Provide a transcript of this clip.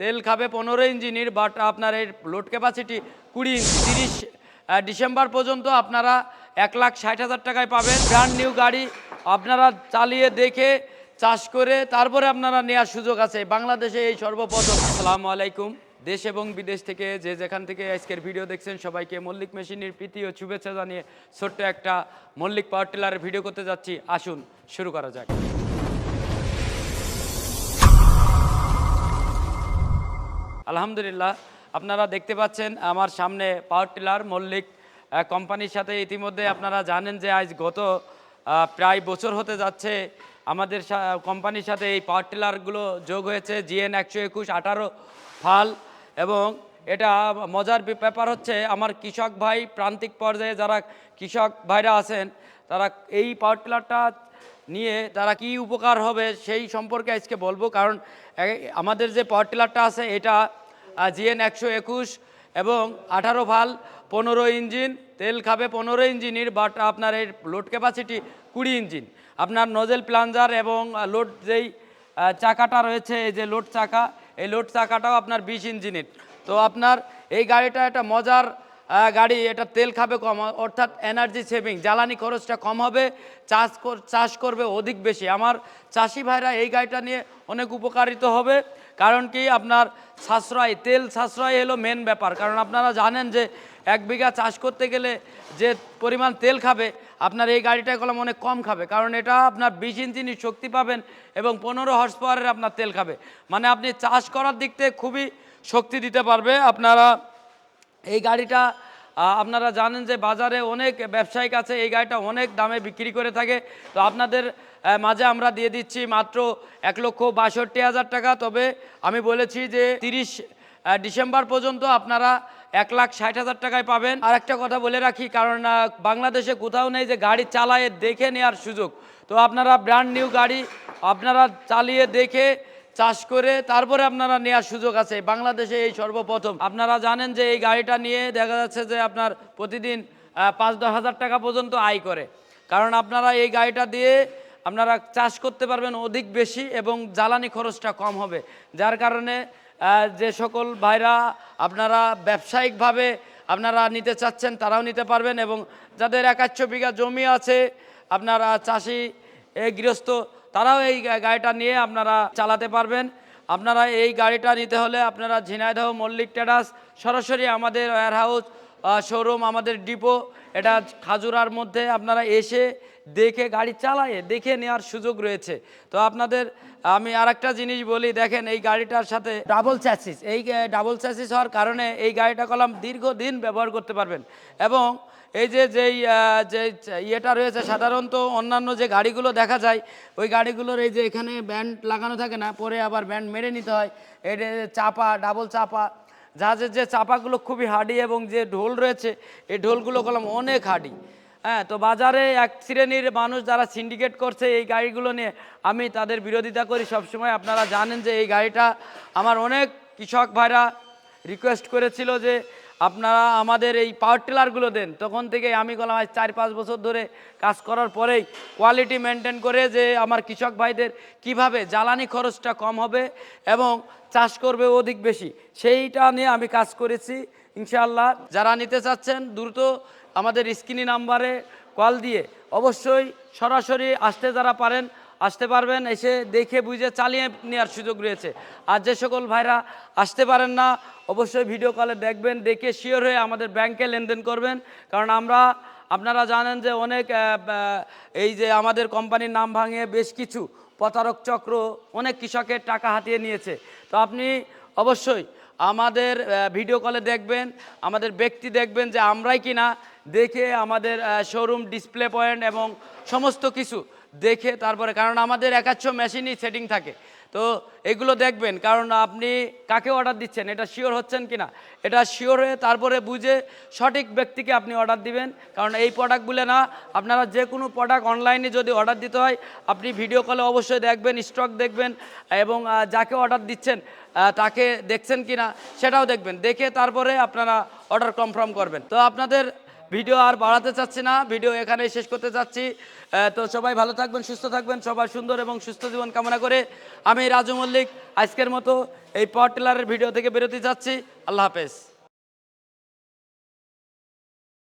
তেল খাবে পনেরো ইঞ্জিনের বাট আপনার এর লোড ক্যাপাসিটি কুড়ি ইঞ্চি, তিরিশ ডিসেম্বর পর্যন্ত আপনারা এক লাখ ষাট হাজার টাকায় পাবেন। ব্র্যান্ড নিউ গাড়ি আপনারা চালিয়ে দেখে, চাষ করে তারপরে আপনারা নেওয়ার সুযোগ আছে। বাংলাদেশে এই সর্বপ্রথম। আসসালামু আলাইকুম। দেশ এবং বিদেশ থেকে যে যেখান থেকে আজকের ভিডিও দেখছেন, সবাইকে মল্লিক মেশিনের প্রীতি ও শুভেচ্ছা জানিয়ে ছোট্ট একটা মল্লিক পাওয়ার টিলারের ভিডিও করতে যাচ্ছি। আসুন, শুরু করা যাক। আলহামদুলিল্লাহ, আপনারা দেখতে পাচ্ছেন আমার সামনে পাওয়ার টিলার মল্লিক কোম্পানির সাথে ইতিমধ্যে আপনারা জানেন যে আজ গত প্রায় বছর হতে যাচ্ছে আমাদের কোম্পানির সাথে এই পাওয়ার টিলারগুলো যোগ হয়েছে জিএন একশো একুশ আঠারো ফাল এবং এটা মজার ব্যাপার হচ্ছে আমার কৃষক ভাই প্রান্তিক পর্যায়ে যারা কৃষক ভাইরা আছেন, তারা এই পাওয়ার টিলারটা নিয়ে তারা কি উপকার হবে সেই সম্পর্কে আজকে বলব। কারণ আমাদের যে পাওয়ার টিলারটা আছে, এটা জিএন একশো একুশ এবং আঠারো ভালো, পনেরো ইঞ্জিন, তেল খাবে পনেরো ইঞ্জিনের বাট আপনার এর লোড ক্যাপাসিটি কুড়ি ইঞ্জিন। আপনার নজেল প্লাঞ্জার এবং লোড যেই চাকাটা রয়েছে, এই যে লোড চাকা, এই লোড চাকাটাও আপনার বিশ ইঞ্জিনের। তো আপনার এই গাড়িটা একটা মজার গাড়ি, এটা তেল খাবে কম, অর্থাৎ এনার্জি সেভিং জ্বালানি খরচটা কম হবে, চাষ কর- চাষ করবে অধিক বেশি। আমার চাষি ভাইরা এই গাড়িটা নিয়ে অনেক উপকারিত হবে, কারণ কি আপনার সাশ্রয়, তেল সাশ্রয় হলো মেন ব্যাপার। কারণ আপনারা জানেন যে এক বিঘা চাষ করতে গেলে যে পরিমাণ তেল খাবে, আপনার এই গাড়িটা কলম অনেক কম খাবে। কারণ এটা আপনার বিশ ইঞ্চিনি শক্তি পাবেন এবং পনেরো হর্স পাওয়ারের আপনার তেল খাবে। মানে আপনি চাষ করার দিক থেকে খুবই শক্তি দিতে পারবে আপনারা এই গাড়িটা আপনারা জানেন যে বাজারে অনেক ব্যবসায়িক আছে, এই গাড়িটা অনেক দামে বিক্রি করে থাকে। তো আপনাদের মাঝে আমরা দিয়ে দিচ্ছি মাত্র এক লক্ষ বাষট্টি হাজার টাকা। তবে আমি বলেছি যে তিরিশ ডিসেম্বর পর্যন্ত আপনারা এক লাখ ষাট হাজার টাকায় পাবেন। আর একটা কথা বলে রাখি, কারণ বাংলাদেশে কোথাও নেই যে গাড়ি চালায়ে দেখে নেওয়ার সুযোগ। তো আপনারা ব্র্যান্ড নিউ গাড়ি আপনারা চালিয়ে দেখে চাষ করে তারপরে আপনারা নেওয়ার সুযোগ আছে। বাংলাদেশে এই সর্বপ্রথম। আপনারা জানেন যে এই গাড়িটা নিয়ে দেখা যাচ্ছে যে আপনার প্রতিদিন পাঁচ দশ হাজার টাকা পর্যন্ত আয় করে। কারণ আপনারা এই গাড়িটা দিয়ে আপনারা চাষ করতে পারবেন অধিক বেশি এবং জ্বালানি খরচটা কম হবে। যার কারণে যে সকল ভাইরা আপনারা ব্যবসায়িকভাবে আপনারা নিতে চাচ্ছেন তারাও নিতে পারবেন এবং যাদের একাচ্ছ বিঘা জমি আছে, আপনারা চাষি গৃহস্থ তারাও এই গাড়িটা নিয়ে আপনারা চালাতে পারবেন। আপনারা এই গাড়িটা নিতে হলে আপনারা ঝিনাইদহ মল্লিক টেরাস, সরাসরি আমাদের ওয়ার হাউস শোরুম আমাদের ডিপো এটা খাজুরার মধ্যে আপনারা এসে দেখে গাড়ি চালায়ে, দেখে নেওয়ার সুযোগ রয়েছে। তো আপনাদের, আমি আরেকটা জিনিস বলি, দেখেন এই গাড়িটার সাথে ডাবল চ্যাসিস এই ডাবল চ্যাসিস হওয়ার কারণে এই গাড়িটা কলাম দীর্ঘদিন ব্যবহার করতে পারবেন। এবং এই যে, যেই যে ইয়েটা রয়েছে সাধারণত অন্যান্য যে গাড়িগুলো দেখা যায়, ওই গাড়িগুলোর এই যে এখানে ব্যান্ড লাগানো থাকে না, পরে আবার ব্যান্ড মেরে নিতে হয়। এটা চাপা, ডাবল চাপা জাহাজের যে চাপাগুলো খুবই হার্ডি এবং যে ঢোল রয়েছে, এই ঢোলগুলো কলম অনেক হার্ডি। হ্যাঁ তো বাজারে এক শ্রেণির মানুষ যারা সিন্ডিকেট করছে এই গাড়িগুলো নিয়ে, আমি তাদের বিরোধিতা করি। সবসময় আপনারা জানেন যে এই গাড়িটা আমার অনেক কৃষক ভাইরা রিকোয়েস্ট করেছিল যে আপনারা আমাদের এই পাওয়ার টিলারগুলো দেন। তখন থেকে আমি বললাম, আজ চার পাঁচ বছর ধরে কাজ করার পরেই কোয়ালিটি মেনটেন করে যে আমার কৃষক ভাইদের কীভাবে জ্বালানি খরচটা কম হবে এবং চাষ করবে অধিক বেশি। সেইটা নিয়ে আমি কাজ করেছি, ইনশাআল্লাহ। যারা নিতে চাচ্ছেন, দ্রুত আমাদের স্ক্রিনি নাম্বারে কল দিয়ে অবশ্যই সরাসরি আসতে যারা পারেন আসতে পারবেন, এসে দেখে বুঝে চালিয়ে নেওয়ার সুযোগ রয়েছে। আর যে সকল ভাইরা আসতে পারেন না, অবশ্যই ভিডিও কলে দেখবেন, দেখে শিওর হয়ে আমাদের ব্যাংকে লেনদেন করবেন। কারণ আমরা, আপনারা জানেন যে অনেক এই যে আমাদের কোম্পানির নাম ভাঙিয়ে বেশ কিছু প্রতারক চক্র অনেক কৃষকের টাকা হাতিয়ে নিয়েছে। তো আপনি অবশ্যই আমাদের ভিডিও কলে দেখবেন, আমাদের ব্যক্তি দেখবেন যে আমরাই কিনা, দেখে আমাদের শোরুম ডিসপ্লে পয়েন্ট এবং সমস্ত কিছু দেখে তারপরে, কারণ আমাদের একাচ্ছ মেশিনই সেটিং থাকে। তো এগুলো দেখবেন, কারণ আপনি কাকে অর্ডার দিচ্ছেন, এটা শিওর হচ্ছেন কি না এটা শিওর হয়ে তারপরে বুঝে সঠিক ব্যক্তিকে আপনি অর্ডার দিবেন। কারণ এই প্রোডাক্টগুলো না, আপনারা যে কোনো প্রোডাক্ট অনলাইনে যদি অর্ডার দিতে হয়, আপনি ভিডিও কলে অবশ্যই দেখবেন স্টক দেখবেন, এবং যাকে অর্ডার দিচ্ছেন তাকে দেখছেন কিনা, সেটাও দেখবেন। দেখে তারপরে আপনারা অর্ডার কনফার্ম করবেন। তো আপনাদের ভিডিও আর বাড়াতে চাচ্ছি না, ভিডিও এখানেই শেষ করতে চাচ্ছি। তো সবাই ভালো থাকবেন, সুস্থ থাকবেন, সবার সুন্দর এবং সুস্থ জীবন কামনা করে আমি রাজু মল্লিক, আজকের মতো এই পাওয়ার টিলারের ভিডিও থেকে বেরোতে চাচ্ছি। আল্লাহ হাফেজ।